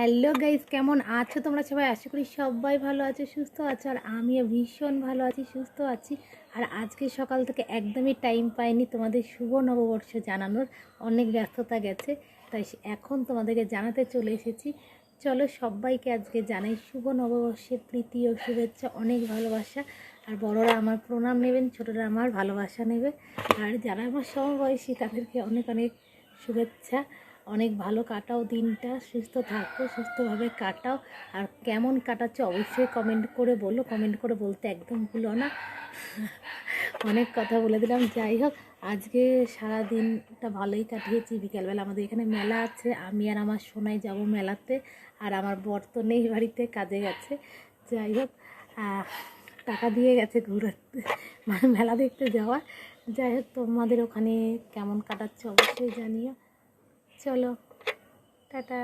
Hello guys কেমন আছো তোমরা সবাই? আশা করি সবাই ভালো আছো, সুস্থ আছো, আর আমিও ভীষণ ভালো আছি, সুস্থ আছি। আর আজকে সকাল থেকে একদমই টাইম পাইনি তোমাদের শুভ নববর্ষ জানানোর, অনেক ব্যস্ততা গেছে, তাই এখন তোমাদেরকে জানাতে চলে এসেছি। চলো সবাইকে আজকে জানাই শুভ নববর্ষের প্রীতি ও শুভেচ্ছা, অনেক ভালোবাসা। আর বড়রা আমার প্রণাম নেবেন, ছোটরা আমার ভালোবাসা নেবে। আর যারা আমার সমবয়সী, তাদেরকে অনেক অনেক শুভেচ্ছা। অনেক ভালো কাটাও, দিনটা সুস্থ থাকো, সুস্থভাবে কাটাও। আর কেমন কাটাচ্ছ অবশ্যই কমেন্ট করে বলো। কমেন্ট করে বলতে একদম ভুলো না। অনেক কথা বলে দিলাম। যাই হোক, আজকে সারা দিনটা ভালোই কাটিয়েছি। বিকেলবেলা আমাদের এখানে মেলা আছে। আমি আর আমার সোনাই যাব মেলাতে। আর আমার বর তো নেই বাড়িতে, কাজে গেছে। যাই হোক টাকা দিয়ে গেছে ঘুরাতে। মানে মেলা দেখতে যাওয়া যাই হোক, তোমাদের ওখানে কেমন কাটাচ্ছে অবশ্যই জানিও। চলো টাটা